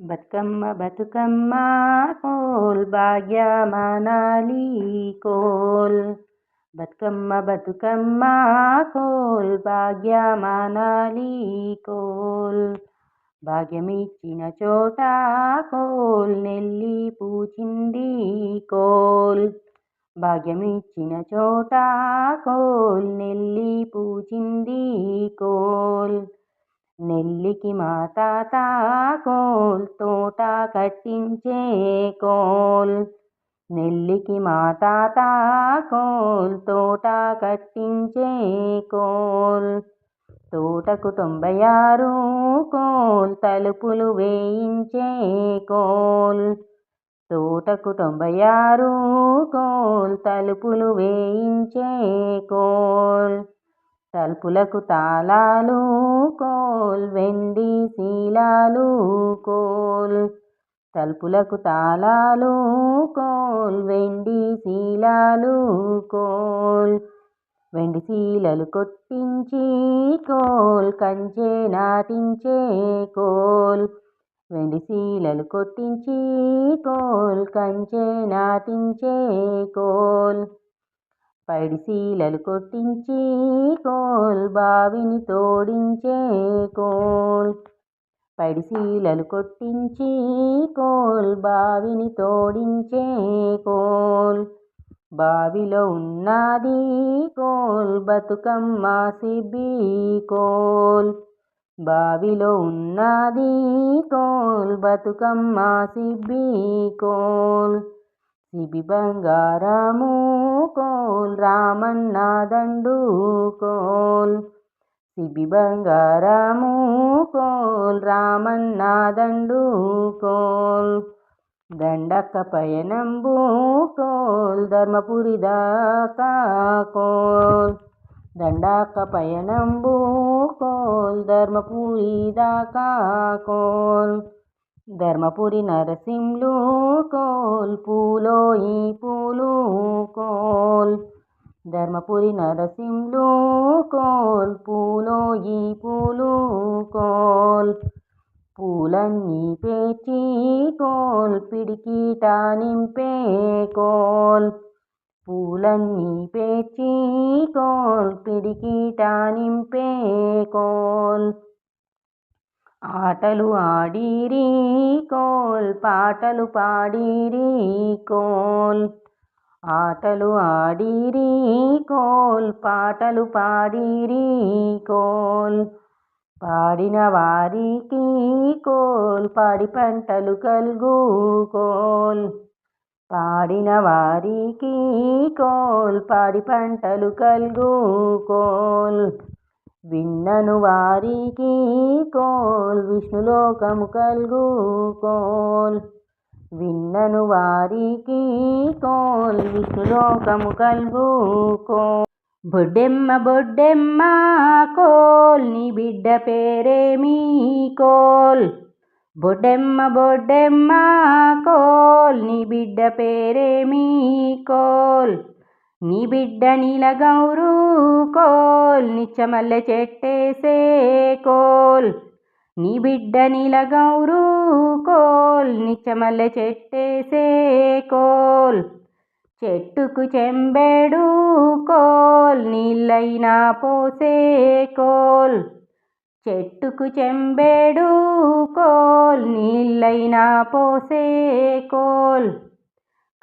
బతుకమ్మ బతుకమ్మ కోల్ భాగ్యమనాలి కోల్. బతుకమ్మ బతుకమ్మ కోల్ భాగ్యమనాలి కోల్. భాగ్యమిచ్చిన చోట కోల్ నెల్లి పూచింది కోల్. భాగ్యమిచ్చిన చోట కోల్ నెల్లి పూచింది కోల్. నెల్లికి మా తాత కోల్ తోట కట్టించే కోల్. నెల్లికి మా తాత కోల్ తోట కట్టించే కోల్. తోటకు తొంభై ఆరు కోల్ తలుపులు వేయించే కోల్. తోటకు తొంభై ఆరు కోల్ తలుపులు వేయించే కోల్. తలుపులకు తాళాలు కోల్ వెండి శీలాలు కోల్. తలుపులకు తాళాలు కోల్ వెండి శీలాలు కోల్. వెండి శీలలు కొట్టించి కోల్ కంచె నాటించే కోల్. వెండి శీలలు కొట్టించి కోల్ కంచె నాటించే కోల్. పైడిశీలలు కొట్టించి కోల్ బావిని తోడించే కోల్. పైడిశీలలు కొట్టించి కోల్ బావిని తోడించే కోల్. బావిలో ఉన్నది కోల్ బతుకమ్మ సిబ్బి కోల్. బావిలో ఉన్నది కోల్ బతుకమ్మ సిబి కోల్. సిబి బంగారము కోల్ రామన్న దండు కోల్. సిబి బంగారము కోల్ రామన్న దండు కోల్. దండక పయనంబు కోల్ ధర్మపురి దాకా కోల్. దండాక పయనంబు కోల్ ధర్మపురి దాకా కోల్. ధర్మపురి నరసింహులు కోల్ పూలో ఈ పూలు కోల్. ధర్మపురి నరసింహులు కోల్ పూలో ఈ పూలు కోల్. పూలన్నీ పేచి కోల్ పిడికిట నింపే కోల్. పూలన్నీ పేచి కోల్ పిడికిట నింపే కోల్. ఆటలు ఆడిరి కోల్ పాటలు పాడిరి కోల్. ఆటలు ఆడిరి కోల్ పాటలు పాడిరి కోల్. పాడిన వారికి కోల్ పాడి పంటలు కలుగు కోల్. పాడిన వారికి కోల్ పాడి పంటలు కలుగు కోల్. విన్నను వారికి కోల్ విష్ణులోకము కలుగు కోల్. విన్నను వారికి కోల్ విష్ణులోకము కలుగు కోల్. బొడ్డెమ్మ బొడ్డెమ్మ కోల్ నీ బిడ్డ పేరేమి కోల్. బొడ్డెమ్మ బొడ్డెమ్మ కోల్ నీ బిడ్డ పేరేమి కోల్. నీ బిడ్డ నీల గౌరు కోల్ నిచ్చమల్లె చెట్టేసే కోల్. నీ బిడ్డ నీల గౌరు కోల్ నిచ్చమల్లె చెట్టేసే కోల్. చెట్టుకు చెంబేడు కోల్ నీళ్ళైనా పోసే కోల్. చెట్టుకు చెంబేడు కోల్ నీళ్ళైనా పోసే కోల్.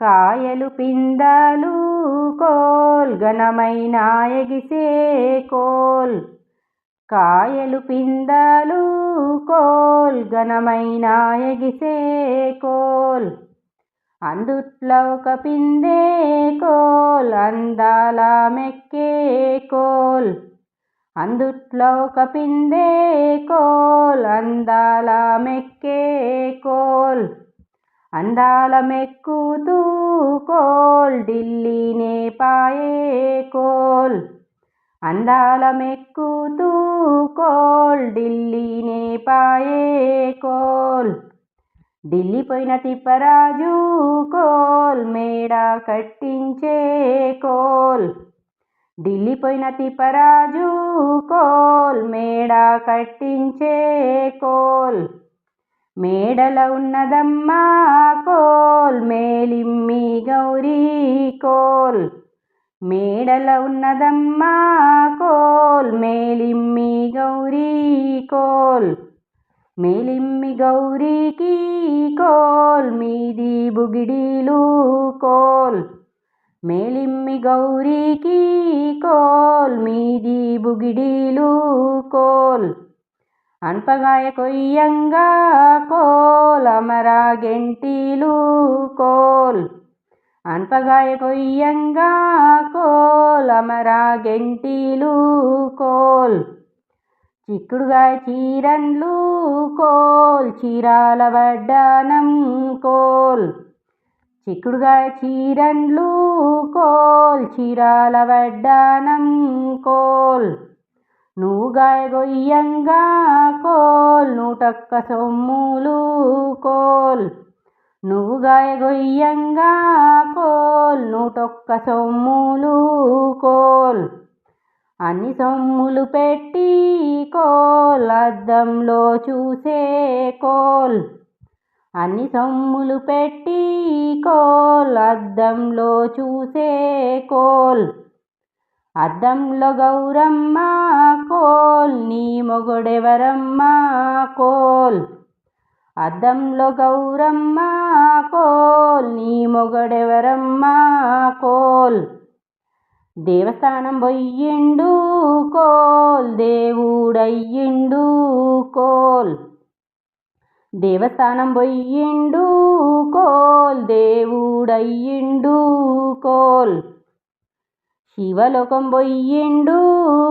కాయలు పిందాలు కోల్ ఘనమైన ఎగిసే కోల్. కాయలు పిందాలు కోల్ ఘనమైన ఎగిసే కోల్. అందుట్లో ఒక పిందే కోల్ అందాల మెక్కే కోల్. అందుట్లో ఒక పిందే కోల్ అందాల మెక్కే కోల్. అందాల మెక్కుతూ కోల్ ఢిల్లీనే పాయే కోల్. అందాల మెక్కుతూ కోల్ ఢిల్లీనే పాయే కోల్. ఢిల్లీ పోయిన తిప్పరాజు కోల్ మేడ కట్టించే కోల్. ఢిల్లీ పోయిన తిప్పరాజు కోల్ మేడ కట్టించే కోల్. మేడల ఉన్నదమ్మా కోల్ మేలిమ్మి గౌరీ కోల్. మేడల ఉన్నదమ్మా కోల్ మేలిమ్మి గౌరీ కోల్. మేలిమ్మి గౌరీకి కోల్ మీది బుగిడీలు కోల్. మేలిమ్మి గౌరీకి కోల్ మీది బుగిడీలు coal. అన్పగాయ కొయ్యంగా coal Amara గెంటీలు coal. అన్పగాయ కొయ్యంగా coal Amara గెంటీలు coal. చిక్కుడుగాయ చీరన్లు కోల్ చీరాల వడ్డానం కోల్. చిక్కుడుగాయ చీరన్లు కోల్ చీరాల వడ్డానం కోల్. నువ్వు గాయగొయ్యంగా కోల్ నూటొక్క సొమ్ములు కోల్. నువ్వు గాయగొయ్యంగా కోల్ నూటొక్క సొమ్ములు కోల్. అన్ని సొమ్ములు పెట్టి కోల్ అద్దంలో చూసే కోల్. అన్ని సొమ్ములు పెట్టి కోల్ అద్దంలో చూసే కోల్. అద్దంలో గౌరమ్మ కోల్ నీ మొగుడెవరమ్మ కోల్? అద్దంలో గౌరమ్మ కోల్ నీ మొగడెవరమ్మా కోల్? దేవస్థానం పోయిండు కోల్ దేవుడయ్యిండు కోల్? దేవస్థానం పోయిండు కోల్ దేవుడయ్యిండు కోల్? శివలోకం బొయ్యిండు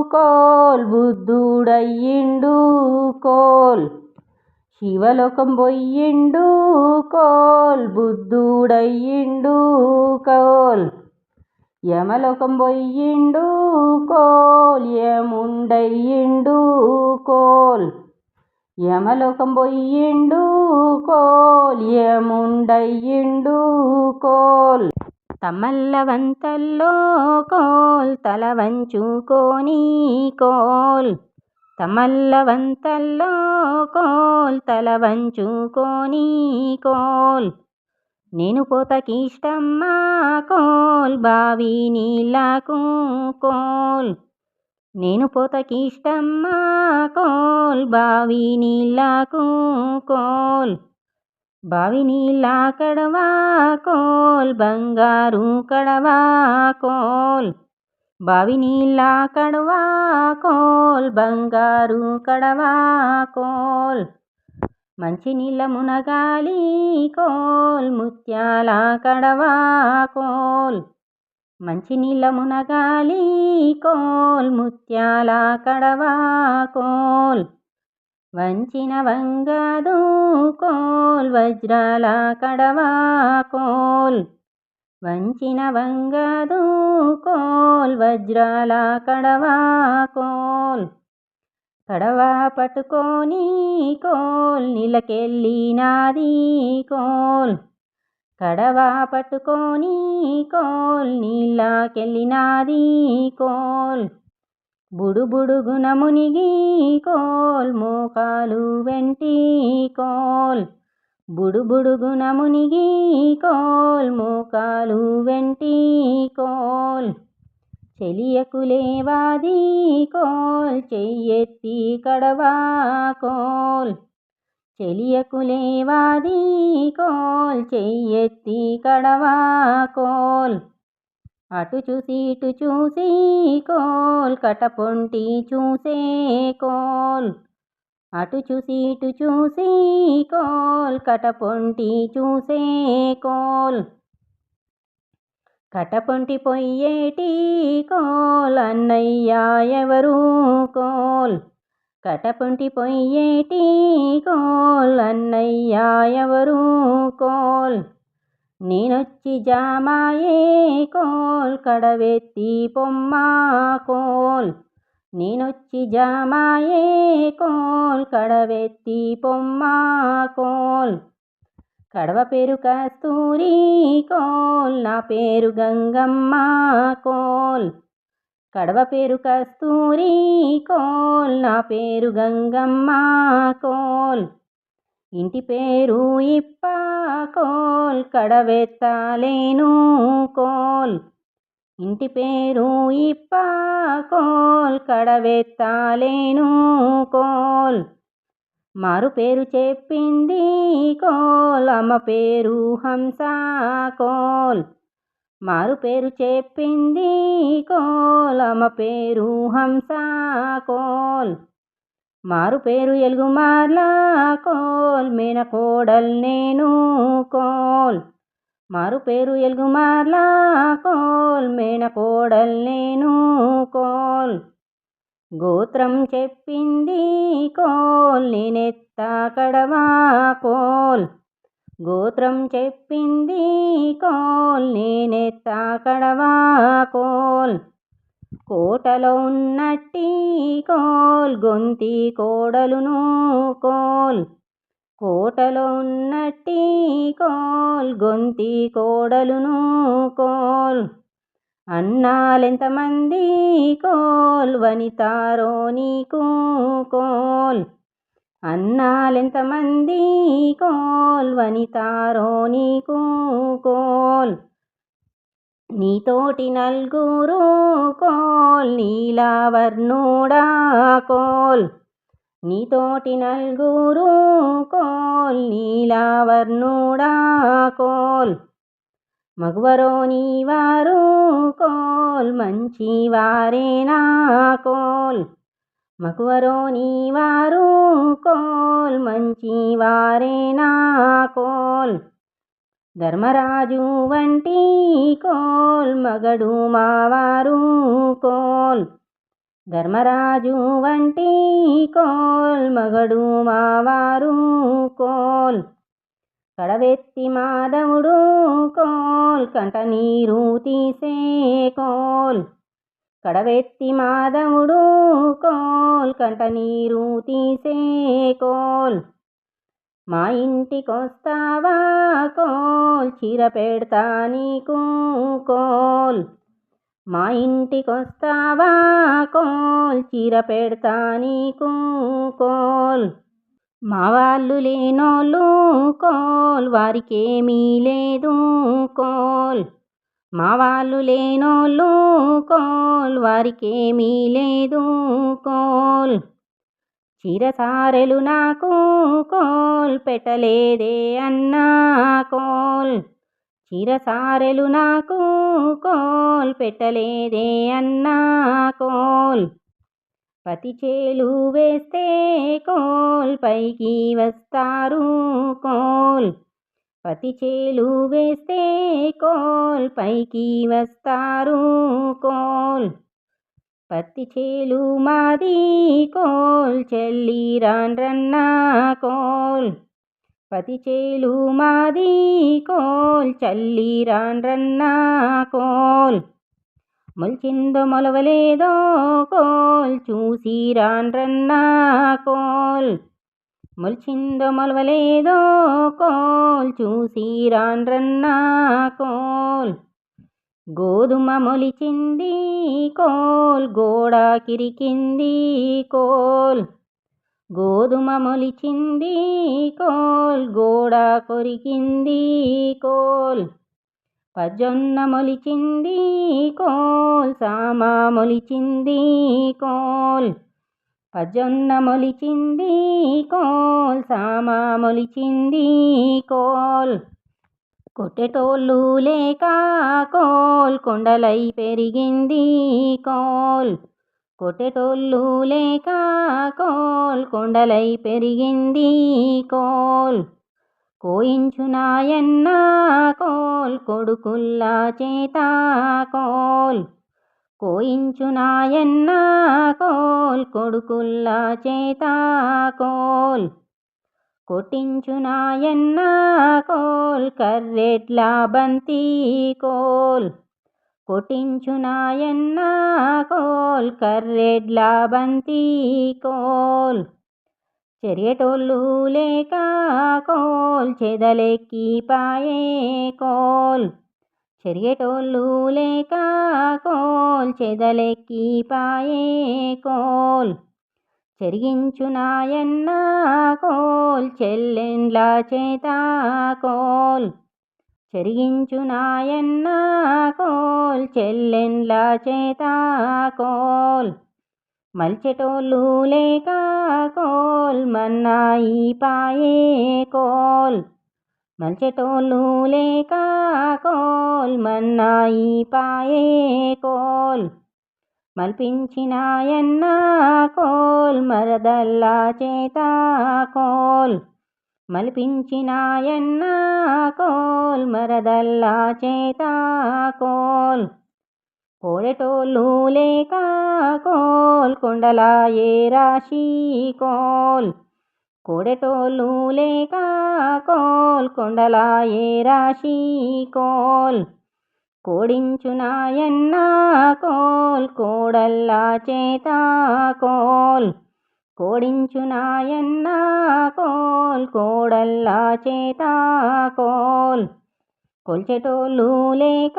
కోల్ బుద్ధుడయ్యిండు కోల్. శివలోకం బొయ్యిండు కోల్ బుద్ధుడయ్యిండు కోల్. యమలోకం బొయ్యిండు కోల్ యముండయ్యిండు కోల్. యమలోకం బొయ్యిండు కోల్ యముండయ్యిండు కోల్. తమల్లవంతల్లో కోల్ తలవంచుకోని కోల్. తమల్లవంతల్లో కోల్ తలవంచుకోని కోల్. నేను పోతకిష్టమ్మా కోల్ బావి నీళ్ళకు కోల్. నేను పోతకిష్టమ్మా కోల్ బావి నీళ్ళకు కోల్. బావి నీళ్ళ కడవా కోల్ బంగారు కడవా కోల్. బావి నీళ్ళ కడవా కోల్ బంగారు కడవా కోల్. మంచి నీళ్ళ మునగాలి కోల్ ముత్యాల కడవా కోల్. మంచి నీళ్ళ మునగాలి కోల్ ముత్యాల కడవా కోల్. వంచిన వంగదు కోల్ వజ్రాల కడవా కోల్. వంచిన వంగదు కోల్ వజ్రాల కడవా కోల్. కడవా పట్టుకొని కోల్ నీలకెళ్ళినాది కోల్. కడవా పట్టుకొని కోల్ నీళ్ళకెళ్ళినాది కోల్. బుడుబుడుగున మునిగి కోల్ మోకాలు వెంటి కోల్. బుడుబుడుగున మునిగి కోల్ మోకాలు వెంటి కోల్. చెలియకులేవాది కోల్ చెయ్యెత్తి కడవా కోల్. చెలియకులేవాది కోల్ చెయ్యెత్తి కడవా కోల్. అటు చూసి ఇటు చూసి కోల్ కటపొంటి చూసే కోల్. అటు చూసి ఇటు చూసి కోల్ కటపొంటి చూసే కోల్. కటపొంటి పొయ్యేటి కోల్ అన్నయ్య ఎవరు కోల్. కటపొంటి పొయ్యేటి కోల్ అన్నయ్య ఎవరు కోల్. నేనొచ్చి జామాయే కోల్ కడవెత్తి పొమ్మా కోల్. నేనొచ్చి జామాయే కోల్ కడవెత్తి పొమ్మా కోల్. కడవ పేరు కస్తూరి కోల్ నా పేరు గంగమ్మ కోల్. కడవ పేరు కస్తూరి కోల్ నా పేరు గంగమ్మ కోల్. ఇంటి పేరు ఇప్ప కోల్ కడవెత్తాలేను కోల్. ఇంటి పేరు ఇప్ప కోల్ కడవెత్తాలేను కోల్. మారు పేరు చెప్పింది కోల్ అమ్మ పేరు హంస కోల్. మారు పేరు చెప్పింది కోల్ అమ్మ పేరు హంస కోల్. మారు పేరు ఎలుగు మార్లా కోల్ మీన కోడల్ నేను కోల్. మారు పేరు ఎలుగు మార్లా కోల్ మీన కోడల్ నేను కోల్. గోత్రం చెప్పింది కోల్ నేనెత్త కడవా కోల్. గోత్రం చెప్పింది కోల్ నేనెత్త కడవా కోల్. కోటలో ఉన్నట్టి కోల్ గొంతి కోడలును కోల్. కోటలో ఉన్నట్టి కోల్ గొంతి కోడలును కోల్. అన్నాలెంతమంది కోల్ వనితారో నీకు కోల్. అన్నాలెంతమంది కోల్ వనితారో నీకు కోల్. నీతోటి నలుగురు కోల్ నీలావర్ణుడా కోల్. నీతోటి నలుగురు కోల్ నీలావర్ణుడా కోల్. మగువరో నీవారు కోల్ మంచి వారేనా కోల్. మగువరో నీవారు కోల్ మంచి వారేనా కోల్. ధర్మరాజు వంటి కోల్ మగడు మావారు కోల్. ధర్మరాజు వంటి కోల్ మగడు మావారు కోల్. కడవెత్తి మాధవుడు కోల్ కంట నీరు తీసే కోల్. కడవెత్తి మాధవుడు కోల్ కంట నీరు తీసే కోల్. మా ఇంటికొస్తావా? కోల్. చీర పెడతా నీకు? కోల్. మా ఇంటికొస్తావా? కోల్. చీర పెడతా నీకు? కోల్. మా వాళ్ళు లేనోళ్ళు? కోల్. వారికేమీ లేదు? కోల్. మా వాళ్ళు లేనోళ్ళు? కోల్. వారికేమీ లేదు? కోల్. చిరసారెలు నాకు కోల్ పెట్టలేదే అన్నా కోల్. చిరసారెలు నాకు కోల్ పెట్టలేదే అన్నా కోల్. పతి చేలు వేస్తే కోల్ పైకి వస్తారు కోల్. పతి చేలు వేస్తే కోల్ పైకి వస్తారు కోల్. పత్తి చేలు మాది కోల్ చెల్లి రాన్రన్నా కోల్. పతి చేలు మాది కోల్ చల్లి రాన్రన్నా కోల్. మొల్చిందో మొలవలేదో కోల్ చూసి రాన్రన్నా కోల్. మొల్చిందో మొలవలేదో కోల్ చూసి రాన్రన్నా కోల్. గోధుమ మొలిచింది కోల్ గోడ కిరికింది కోల్. గోధుమ మొలిచింది కోల్ గోడ కొరికింది కోల్. పజొన్న మొలిచింది కోల్ సామా మొలిచింది కోల్. పజొన్న మొలిచింది కోల్ సామా మొలిచింది కోల్. కొట్టెటోళ్ళు లేక కోల్ కొండలై పెరిగింది కోల్. కొట్టెటోళ్ళు లేక కోల్ కొండలై పెరిగింది కోల్. కోయించునాయన్న కోల్ కొడుకుల్లా చేత కోల్. కోయించునాయన్న కోల్ కొడుకుల్లా చేత కోల్. కొట్టించునాయన్న కోల్ కర్రెట్లా బంతి కోల్. కొట్టించునాయన్న కోల్ కర్రెడ్లా బంతి కోల్. చెరియటోళ్ళు లేక కోల్ చెదలెక్కి పాయే కోల్. చెరియటోళ్ళు లేక కోల్ చెదలెక్కి పాయే కోల్. చెరిగించు నాయన్న కోల్ చెల్లెండ్ల చేత కోల్. చెరిగించు నాయన్న కోల్ చెల్లెండ్ల చేత కోల్. మల్చెటోళ్ళు లేక కోల్ మన్నాయి పాయే కోల్. మల్చెటోళ్ళు లేక కోల్ మన్నాయి పాయే కోల్. మల్పించినాయన్న కోల్ మరదల్లా చేత కోల్. మల్పించినాయన్న కోల్ మరదల్లా చేత కోల్. కోడెటోళ్ళు లేక కోల్ కొండలాయే రాశి కోల్. కోడెటోళ్ళు లేక కోల్ కొండలాయే రాశి కోల్. కోడించునాయన్న కోల్ కోడల్లా చేత కోల్. కోడించునాయన్న కోల్ కోడల్లా చేత కోల్. కొల్చెటోళ్ళు లేక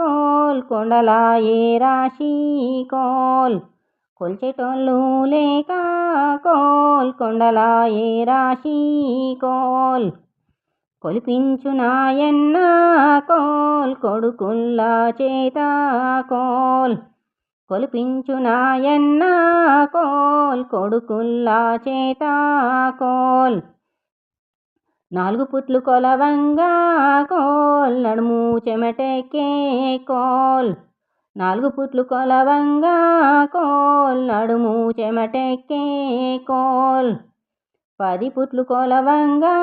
కోల్ కొండలాయే రాశి కోల్. కొల్చెటోళ్ళు లేక కోల్ కొండలాయే రాశి కోల్. కొలిపించునాయన్న కోల్ కొడుకుల్లా చేత కోల్. కొలిపించునాయన్న కోల్ కొడుకుల్లా చేత కోల్. నాలుగు పుట్లు కొలవంగా కోల్ నడుము చెమటెక్కే కోల్. నాలుగు పుట్లు కొలవంగా కోల్ నడుము చెమటెక్కే కోల్. పది పుట్లు కొలవంగా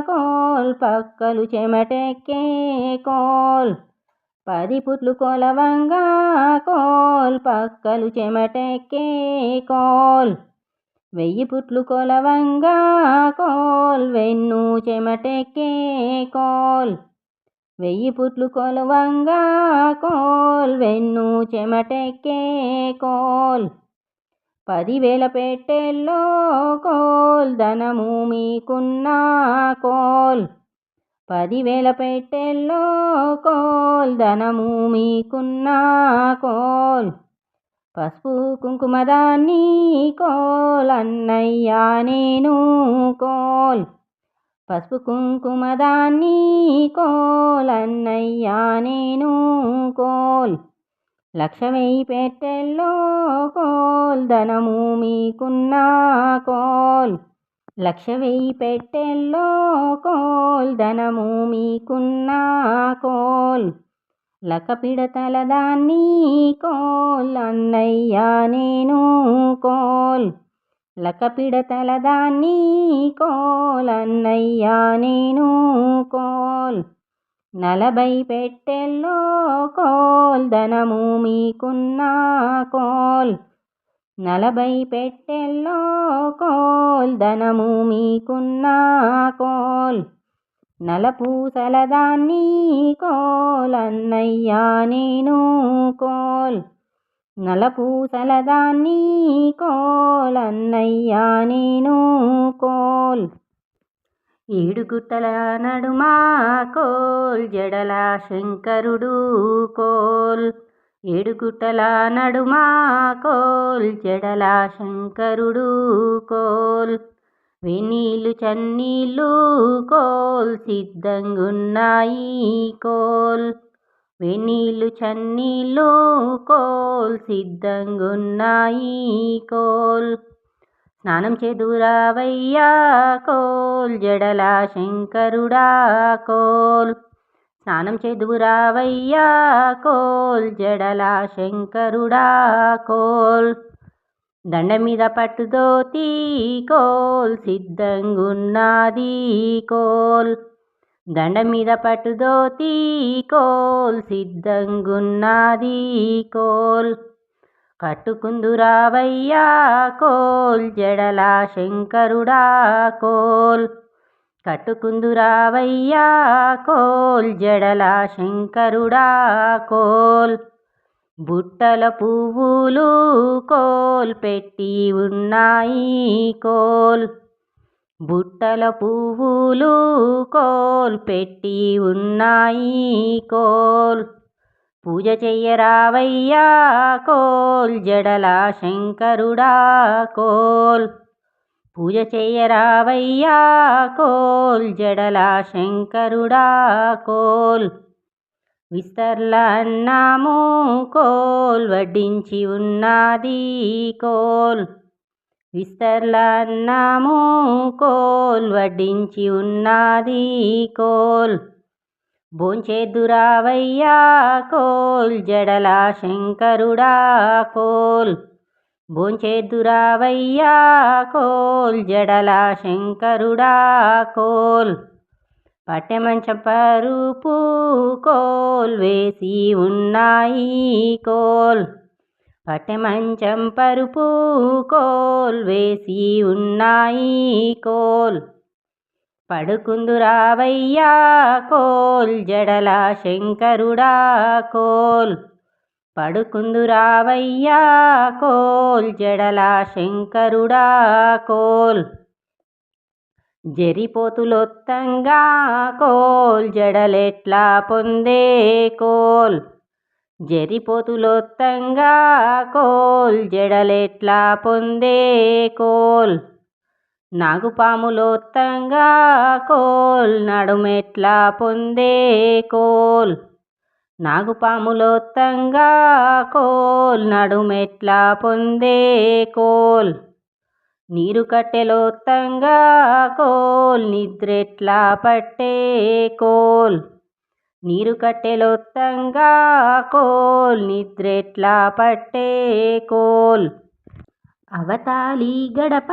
కోల్ పక్కలు చెమటకే కోల్. పది పుట్లు కొలవంగా కోల్ పక్కలు చెమటెక్కే కోల్. వెయ్యి పుట్లు కొలవంగా కోల్ వెన్ను చెమటెక్కే కోల్. వెయ్యి పుట్లు కొలవంగా కోల్ వెన్ను చెమటెక్కే కోల్. పదివేల పెట్టెల్లో కోల్ ధనము మీకున్నా కోల్. పదివేల పెట్టెల్లో కోల్ ధనము మీకున్నా కోల్. పసుపు కుంకుమదాన్ని కోల్ అన్నయ్యా నేను కోల్. పసుపు కుంకుమదాన్ని కోల్ అన్నయ్యా నేను కోల్. లక్ష పెట్టెల్లో కోల్ ధనము మీకున్నా కోల్. లక్ష వెయ్యి పెట్టెల్లో కోల్ ధనము మీకున్న కోల్. లకపిడతల దాన్ని కోల్ అన్నయ్య నేను కోల్. లకపిడతల దాన్ని కోల్ అన్నయ్య నేను కోల్. నలభై పెట్టెల్లో కోల్ ధనము మీకున్న కోల్. నలభై పెట్టెల్లో కోల్ ధనము మీకున్నా కోల్. నలపూసల దాన్ని కోల్ అన్నయ్యా నేను కోల్. నలపూసల దాన్ని కోల్ అన్నయ్యా నేను కోల్. ఏడుగుట్టల నడుమా కోల్ జడల శంకరుడు కోల్. ఏడుగుట్టల నడుమా కోల్ జడల శంకరుడు కోల్. వెన్నీళ్ళు చన్నీళ్ళు కోల్ సిద్ధంగున్నాయి కోల్. వెన్నీళ్ళు చన్నీళ్ళు కోల్ సిద్ధంగున్నాయి కోల్. స్నానం చెదురావయ్యా కోల్ జడల శంకరుడా కోల్. స్నానం చెదువురావయ్యా కోల్ జడలా శంకరుడా కోల్. దండ మీద పట్టుదోతి కోల్ సిద్ధంగున్నది కోల్. దండ మీద పట్టుదోతి కోల్ సిద్ధంగున్నది కోల్. కట్టుకుందురావయ్యా కోల్ జడలా శంకరుడా కోల్. కట్టుకుందురావయ్యా కోల్ జడల శంకరుడా కోల్. బుట్టల పువ్వులు కోల్ పెట్టి ఉన్నాయి కోల్. బుట్టల పువ్వులు కోల్ పెట్టి ఉన్నాయి కోల్. పూజ చెయ్యరావయ్యా కోల్ జడల శంకరుడా కోల్. పూజ చెయ్యరావయ్యా కోల్ జడలా శంకరుడా కోల్. విస్తర్ల అన్నాము కోల్ వడ్డించి ఉన్నది కోల్. విస్తర్ల అన్నాము కోల్ వడ్డించి ఉన్నది కోల్. భోంచేద్దురావయ్యా కోల్ జడలా శంకరుడా కోల్. భోంచేద్దురావయ్యా కోల్ జడలా శంకరుడా కోల్. పట్టెమంచం పరుపు కోల్ వేసి ఉన్నాయి కోల్. పట్టెమంచం పరుపు కోల్ వేసి ఉన్నాయి కోల్. పడుకుందురావయ్యా కోల్ జడల శంకరుడా కోల్. పడుకుందురావయ్యా కోల్ జడలా శంకరుడా కోల్. జరిపోతులొత్తంగా కోల్ జడలెట్లా పొందే కోల్. జరిపోతులొత్తంగా కోల్ జడలెట్లా పొందే కోల్. నాగుపాములొత్తంగా కోల్ నడుమెట్లా పొందే కోల్. నాగుపాములోత్తంగా కోల్ నడుమెట్లా పొందే కోల్. నీరు కట్టెలోత్తంగా కోల్ నిద్రెట్లా పట్టే కోల్. నీరు కట్టెలోత్తంగా కోల్ నిద్రెట్లా పట్టే కోల్. అవతాలి గడప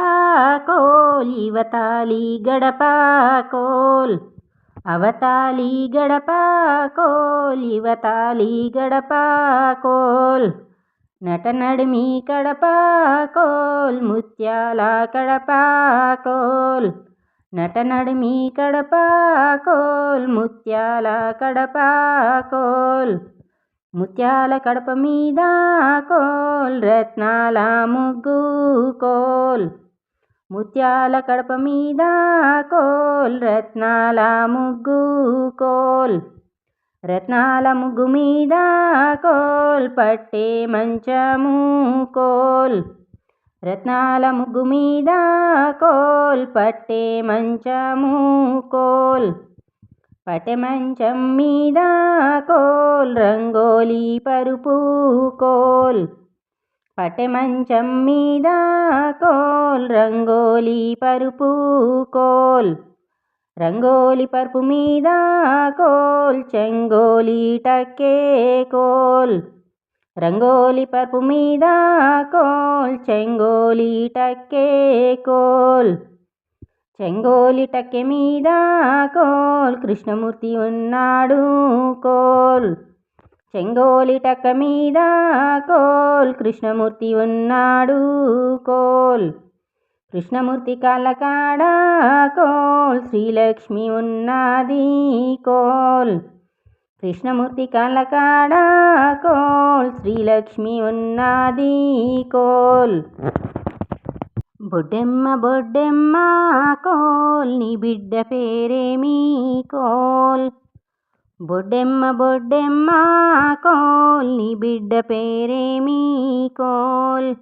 కోల్ ఇవతాలి గడప కోల్. అవతాలి గడపా కోల్ యువతాలి గడపా కోల్ నటనడిమి కడపా కోల్ ముత్యాల కడపా కోల్ నటనడిమి కడపా కోల్ ముత్యాల కడపా కోల్ ముత్యాల కడప మీద కోల్ రత్నాల ముగ్గు కోల్. ముత్యాల కడప మీద కోల్ రత్నాల ముగ్గు కోల్. రత్నాల ముగ్గు మీద కోల్ పట్టే మంచము కోల్. రత్నాల ముగ్గు మీద కోల్ పట్టే మంచము కోల్. పటె మంచం మీద కోల్ రంగోలీ పరుపు కోల్. పటమంచం మీద కోల్ రంగోలి పరుపు కోల్. రంగోలి పరుపు మీద కోల్ చెంగోలి టకే కోల్. రంగోలి పరుపు మీద కోల్ చెంగోలి టకే కోల్. చెంగోలి టక్కె మీద కోల్ కృష్ణమూర్తి ఉన్నాడు కోల్. చెంగోలిటక మీద కోల్ కృష్ణమూర్తి ఉన్నాడు కోల్. కృష్ణమూర్తి కాలకాడ కోల్ శ్రీలక్ష్మి ఉన్నది కోల్. కృష్ణమూర్తి కాలకాడ కోల్ శ్రీలక్ష్మి ఉన్నది కోల్. బొడ్డెమ్మ బొడ్డెమ్మ కోల్ నీ బిడ్డ పేరేమి కోల్. బొడ్డెమ్మ బొడ్డెమ్మ కోల్ నీ బిడ్డ పేరేమి కోల్.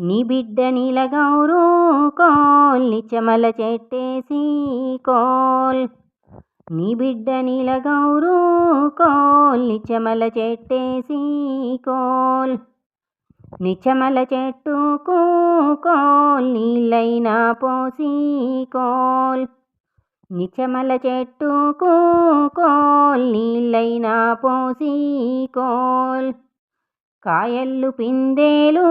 నీ బిడ్డ నీలగౌరు కోల్ నిచమల చెట్టేసి కోల్. నీ బిడ్డ నీలగౌరు కోల్ నిచమల చెట్టేసి కోల్. నిచమల చెట్టుకు కోల్ నీళ్ళైనా పోసి కోల్. నిచమల చెట్టుకు కోల్ నీళ్ళైనా పోసి కోల్. కాయల్లు పిందేలు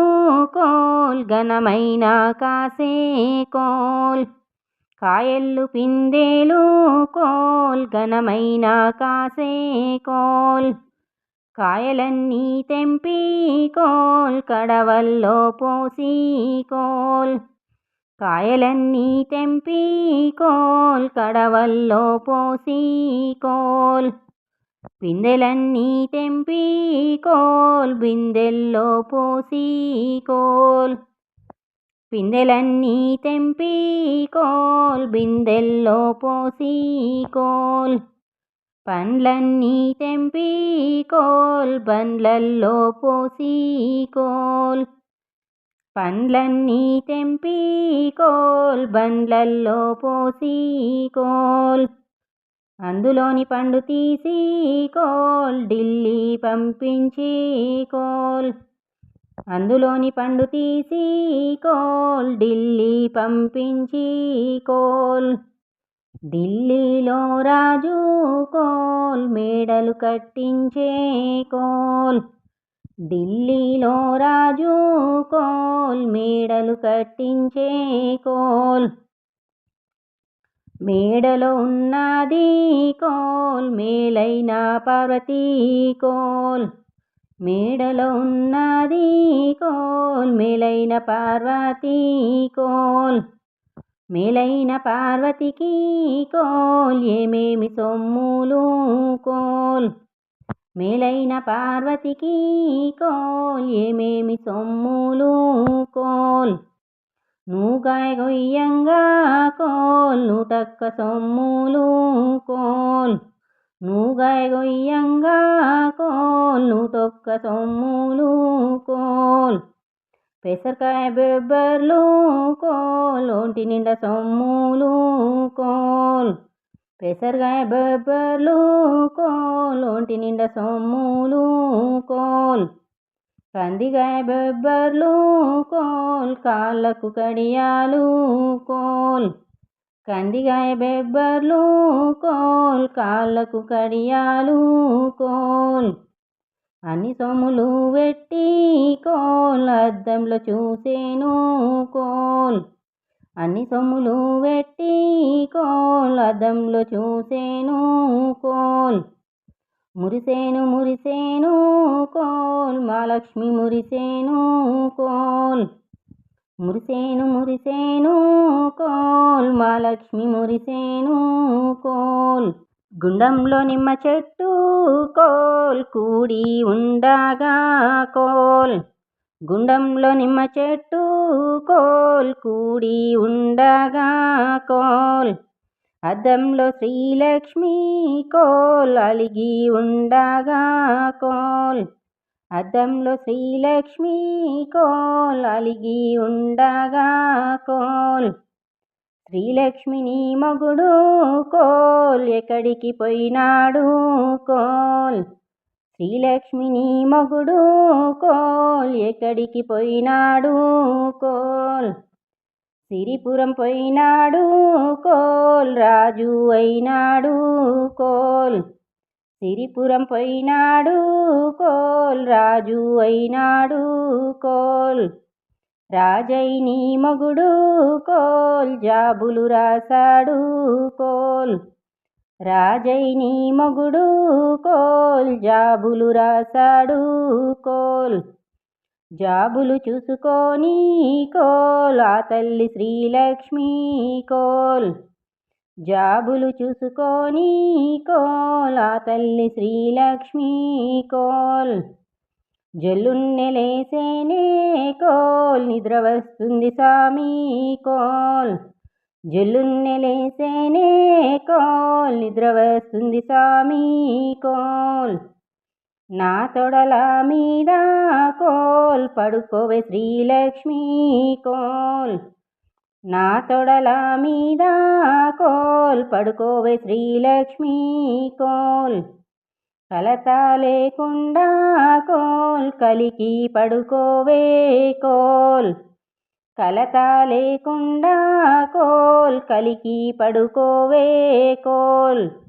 కోల్ ఘనమైన కాసే కోల్. కాయల్లు పిందేలు కోల్ ఘనమైన కాసే కోల్. కాయలన్నీ తెంపి కోల్ కడవల్లో పోసి కోల్. కాయలన్నీ తెంపి కోల్ కడవల్లో పోసి కోల్ పిందెలన్నీ తెంపి కోల్ బిందెల్లో పోసి కోల్ పిందెలన్నీ తెంపి కోల్ బిందెల్లో పోసి కోల్ పండ్లన్నీ తెంపి కోల్ బండ్లల్లో పోసి కోల్ పండ్లన్నీ తెంపి కోల్ బండ్లల్లో పోసి కోల్. అందులోని పండు తీసి కోల్ ఢిల్లీ పంపించి కోల్. అందులోని పండు తీసి కోల్ ఢిల్లీ పంపించి కోల్. ఢిల్లీలో రాజు కోల్ మేడలు కట్టించే కోల్. ఢిల్లీలో రాజు కోల్ మేడలు కట్టించే కోల్. మేడలో ఉన్నది కోల్ మేలైన పార్వతీ కోల్. మేడలో ఉన్నది కోల్ మేలైన పార్వతీ కోల్. మేలైన పార్వతికి కోల్ ఏమేమి సొమ్ములు కోల్. మేలైన పార్వతికి కోల్ ఏమేమి సొమ్ములు కోల్? నూకాయ గొయ్యంగా కోల్ నూటక్క సొమ్ములు కోల్. నూగాయ గొయ్యంగా కోల్ నూటొక్క సొమ్ములు కోల్. పెసరకాయ బెబ్బర్లు కోల్ ఒంటి నిండా సొమ్ములు కోల్. పెసరగాయ బెబ్బర్లు కోల్ ఒంటి నిండా సొమ్ములు కోల్. కందిగాయ బెబ్బర్లు కోల్ కాళ్ళకు కడియాలు కోల్. కందిగాయ బెబ్బర్లు కోల్ కాళ్ళకు కడియాలు కోల్. అన్ని సొమ్ములు పెట్టి కోల్ అద్దంలో చూసేను కోల్. అన్ని సొమ్ములు పెట్టి కోల్ అద్దంలో చూసేను కోల్. మురిసేను మురిసేను కోల్ మహాలక్ష్మి మురిసేను కోల్. మురిసేను మురిసేను కోల్ మహాలక్ష్మి మురిసేను కోల్. గుండంలో నిమ్మ చెట్టు కోల్ కూడి ఉండగా కోల్. గుండంలో నిమ్మ చెట్టు కోల్ కూడి ఉండగా కోల్. అద్దంలో శ్రీలక్ష్మి కోల్ అలిగి ఉండగా కోల్. అద్దంలో శ్రీలక్ష్మి కోల్ అలిగి ఉండగా కోల్. శ్రీలక్ష్మిని మగుడు కోల్ ఎక్కడికి పోయినాడు కోల్. శ్రీలక్ష్మిని మగుడు కోల్ ఎక్కడికి పోయినాడు కోల్? సిరిపురం పోయినాడు కోల్ రాజు అయినాడు కోల్? సిరిపురం పోయినాడు కోల్ రాజు అయినాడు కోల్? రాజైని మగుడు కోల్ జాబులు రాశాడు కోల్? రాజైని మగుడు కోల్ జాబులు రాశాడు కోల్. జాబులు చూసుకొని కోల్ ఆ తల్లి శ్రీలక్ష్మి కోల్. జాబులు చూసుకొని కోల్ ఆ తల్లి శ్రీలక్ష్మి కోల్. జల్లున్నెలేసేనే కోల్ నిద్ర వస్తుంది స్వామి కోల్. జల్లున్నెలేసేనే కోల్ నిద్ర వస్తుంది స్వామి కోల్. నా తొడల మీద కోల్ పడుకోవే శ్రీలక్ష్మి కోల్. నా తొడల మీద కోల్ పడుకోవే శ్రీలక్ష్మి కోల్. కలత లేకుండా కోల్ కలికి పడుకోవే కోల్. కలత లేకుండా కోల్ కలికి పడుకోవే కోల్.